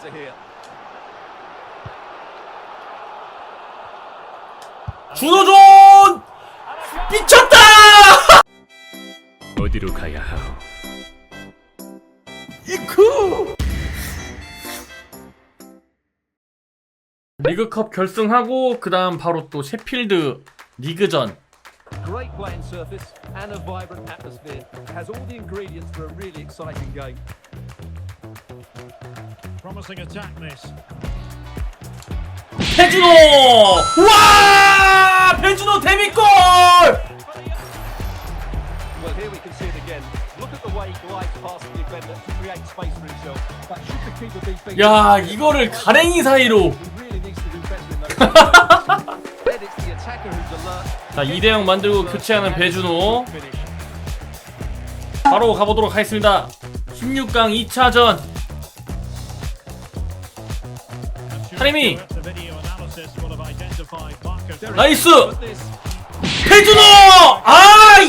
equaliser here. 준호존 미쳤다 어디로 가야 하오? 이쿠 리그컵 결승하고 그 다음 바로 또 셰필드 리그전 Great playing surface and a vibrant atmosphere. Has all the ingredients for a really exciting game. Promising attack this. 배준호 와 배준호 데뷔골 Well, here we can see it again. Look at the way he glides past the defender to create space for himself. But should the keeper be thinking, 야 이거를 가랭이 사이로 he really needs to do better in those. Then it's the attacker who's alert. 자 2대0 만들고 교체하는 배준호 Finish. 바로 가보도록 하겠습니다 16강 2차전 이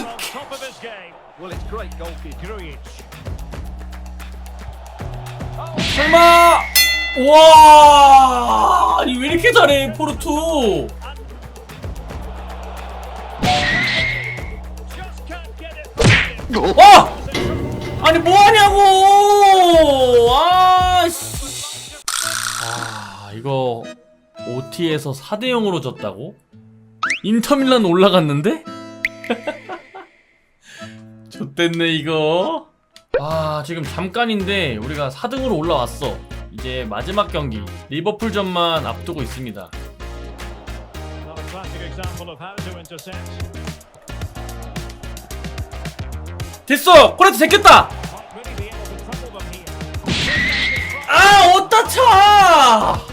On top of his game. well, it's great goalkeeping. Grujic. 설마 와 아니 왜 이렇게 잘해 포르투. 와 아니 뭐하냐고 이거 OT에서 4대 0으로 졌다고? 인터밀란 올라갔는데? 좆됐네 이거. 아 지금 잠깐인데 우리가 4등으로 올라왔어. 이제 마지막 경기 리버풀전만 앞두고 있습니다. 됐어! 코레트 제꼈다. 아 어따 차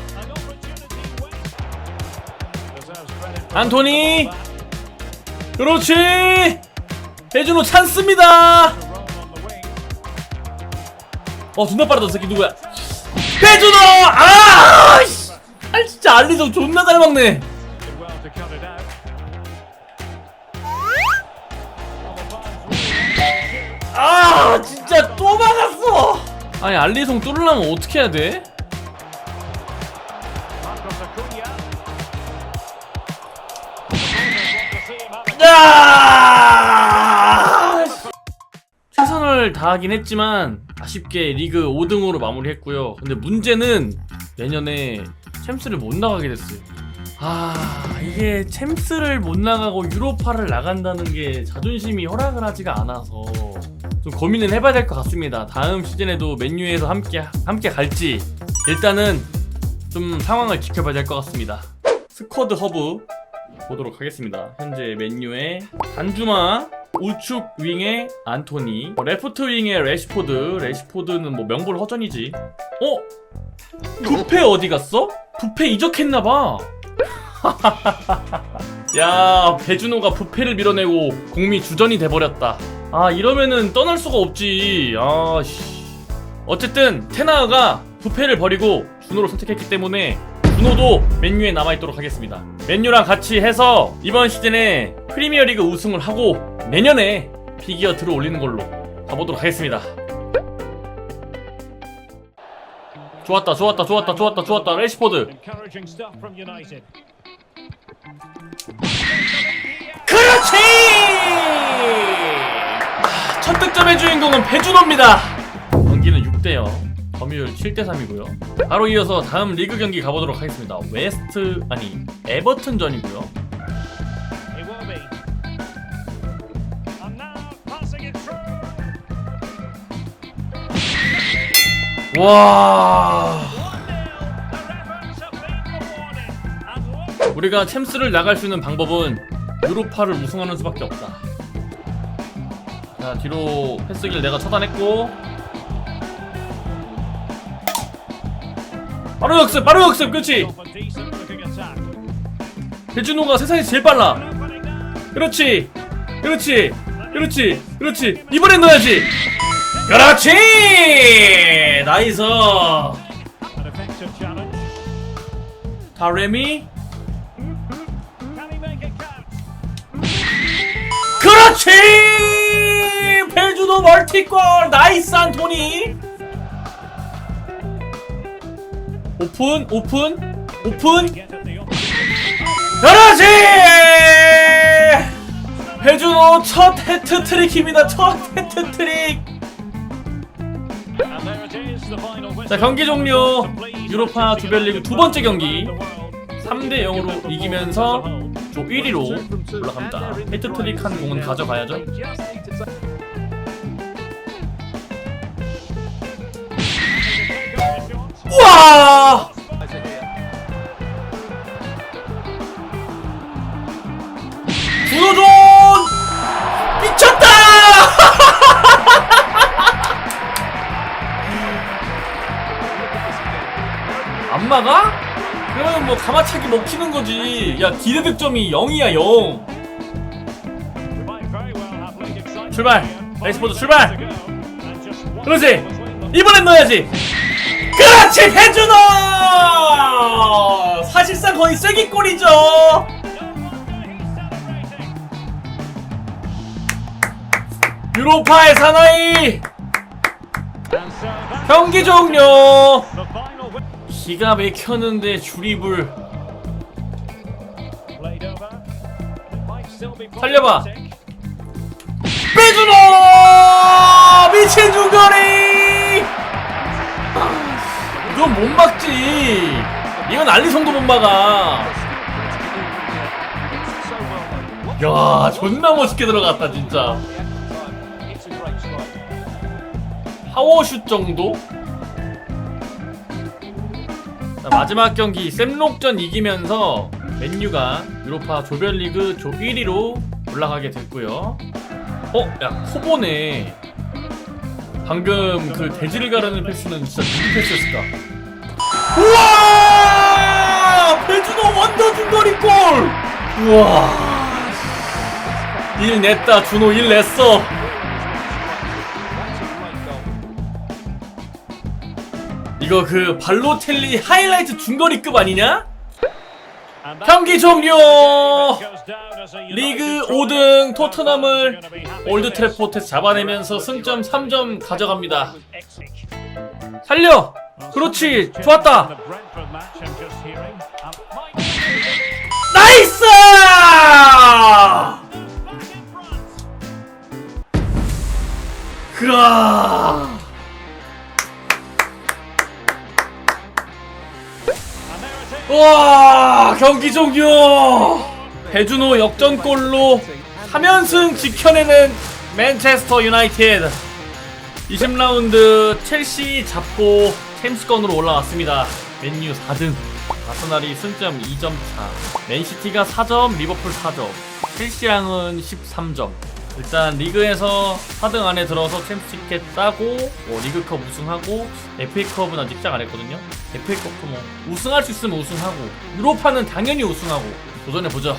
안토니. 그렇지 배준호 찬스입니다. 어 존나 빠르다 저 새끼 누구야 배준호 아 씨. 아 진짜 알리송 존나 잘 out. 아 진짜 또 막았어 아니 알리송 뚫으려면 어떻게 해야 돼? 최선을 다하긴 했지만 아쉽게 리그 5등으로 마무리했고요. 근데 문제는 내년에 챔스를 못 나가게 됐어요. 아 이게 챔스를 못 나가고 유로파를 나간다는 게 자존심이 허락을 하지가 않아서 좀 고민을 해봐야 될 것 같습니다. 다음 시즌에도 맨유에서 함께 함께 갈지 일단은 좀 상황을 지켜봐야 될 것 같습니다. 스쿼드 허브 보도록 하겠습니다. 현재 맨유의 단주마 우측 윙의 안토니 어, 레프트 윙의 레시포드 레시포드는 뭐 명불 허전이지 어? 부페 어디 갔어? 부페 이적했나봐 야 배준호가 부페를 밀어내고 공미 주전이 돼버렸다 아 이러면은 떠날 수가 없지 아씨 어쨌든 테나가 부페를 버리고 준호를 선택했기 때문에 준호도 맨유에 남아있도록 하겠습니다. 맨유랑 같이 해서 이번 시즌에 프리미어리그 우승을 하고 내년에 피기어 들어 올리는 걸로 가보도록 하겠습니다. 좋았다, 좋았다, 좋았다, 좋았다, 좋았다. 레시포드. 그렇지! 아, 첫 득점의 주인공은 배준호입니다. 경기는 6대0. 점유율 7대3이고요. 바로 이어서 다음 리그 경기 가보도록 하겠습니다. 웨스트, 아니, 에버튼전이고요. 와. 1-0. The reference have been rewarded. And look 우리가 챔스를 나갈 수 있는 방법은 유로파를 우승하는 수밖에 없다. 자, 뒤로 패스기를 내가 차단했고. 바로 역습, 바로 역습, 그렇지. 배준호가 세상에서 제일 빨라. 그렇지, 그렇지, 그렇지, 그렇지. 이번엔 넣어야지. 그렇지. 나이스. 다레미. 그렇지! 배주도 멀티골 나이스 안토니 오픈 오픈 오픈. opposite. 그렇지 배준호 첫 해트트릭입니다. 첫 해트트릭. 자 경기 종료. 유로파 조별리그 두 번째 경기. 3대 0으로 이기면서 조 1위로 올라갑니다. 해트트릭 한 공은 가져가야죠 우와! 준호존! 미쳤다! 안 막아? 그러면 뭐 가마차기 먹히는 거지. 야 기대 득점이 0이야 0 출발! 레이스포드 출발! 그렇지. 이번엔 넣어야지 그렇지 해준호! 사실상 거의 쐐기골이죠? 유로파의 사나이! 경기 종료! 기가 막혔는데 줄입을 살려봐. 빼주노 미친 중 이건 못 막지 이건 알리송도 못 막아 야 존나 멋있게 들어갔다 진짜 파워슛 정도? 자, 마지막 경기 샘록전 이기면서 맨유가 유로파 조별리그 조 1위로 올라가게 됐고요. 어? 야 코보네. 방금 그 돼지를 가르는 패스는 진짜 누구 패스였을까? 우와! 배준호 원더 중거리 골! 우와! 1 냈다 준호 1 냈어 이거 그 발로텔리 하이라이트 중거리급 아니냐? 경기 종료! 리그 5등 토트넘을 올드 트래포트에서 잡아내면서 승점 3점 가져갑니다. 살려! 그렇지! 좋았다! 나이스! 그아! 와 경기 종료 배준호 역전골로 3연승 지켜내는 맨체스터 유나이티드. 20라운드 첼시 잡고 챔스권으로 올라왔습니다. 맨유 4등. 아스날이 승점 2점 차. 맨시티가 4점 리버풀 4점. 첼시랑은 13점. 일단 리그에서 4등 안에 들어서 챔스 티켓 따고 뭐 리그컵 우승하고 FA컵은 아직 시작 안 했거든요. FA컵도 뭐 우승할 수 있으면 우승하고 유로파는 당연히 우승하고. 도전해보죠